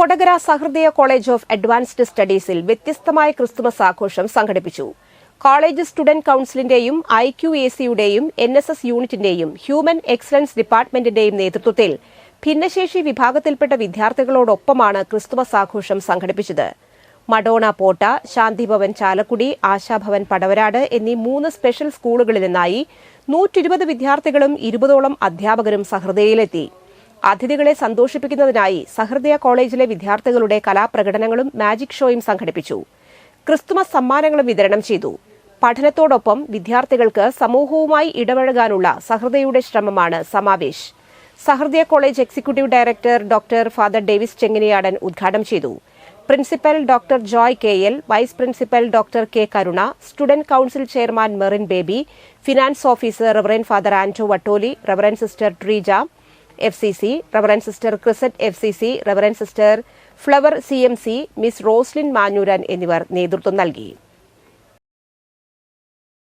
Kodakara Sahrudaya college of advanced സ്റ്റഡീസിൽ വ്യത്യസ്തമായ Christmas ആഘോഷം സംഘടിപ്പിച്ചു. കോളേജ് സ്റ്റുഡന്റ് കൌൺസിലിന്റെയും ഐ ക്യു എ സിയുടെയും എൻ എസ് എസ് യൂണിറ്റിന്റെയും ഹ്യൂമൻ എക്സലൻസ് ഡിപ്പാർട്ട്മെന്റിന്റെയും നേതൃത്വത്തിൽ ഭിന്നശേഷി വിഭാഗത്തിൽപ്പെട്ട വിദ്യാർത്ഥികളോടൊപ്പമാണ് ക്രിസ്തുമസ് ആഘോഷം സംഘടിപ്പിച്ചത്. മഡോണ പോട്ട ശാന്തിഭവൻ ചാലക്കുടി ആശാഭവൻ പടവരാട് എന്നീ മൂന്ന് സ്പെഷ്യൽ സ്കൂളുകളിൽ നിന്നായി നൂറ്റിരുപത് വിദ്യാർത്ഥികളും ഇരുപതോളം അധ്യാപകരും സഹൃദയയിലെത്തി. അതിഥികളെ സന്തോഷിപ്പിക്കുന്നതിനായി സഹൃദയ കോളേജിലെ വിദ്യാർത്ഥികളുടെ കലാപ്രകടനങ്ങളും മാജിക് ഷോയും സംഘടിപ്പിച്ചു. ക്രിസ്തുമസ് സമ്മാനങ്ങളും വിതരണം ചെയ്തു. പഠനത്തോടൊപ്പം വിദ്യാർത്ഥികൾക്ക് സമൂഹവുമായി ഇടപഴകാനുള്ള സഹൃദയുടെ ശ്രമമാണ് Samavesh. Sahrudaya college executive director doctor father Davis Chenginiyadan ഉദ്ഘാടനം ചെയ്തു. Principal doctor Joy K L vice principal doctor K Karuna student council chairman Merin Baby finance officer reverend father Anto Vattoli reverend sister Treeja F C C reverend sister ക്രിസറ്റ് F C C reverend sister flower C M C miss Roslin Manjooran എന്നിവർ നേതൃത്വം നൽകി.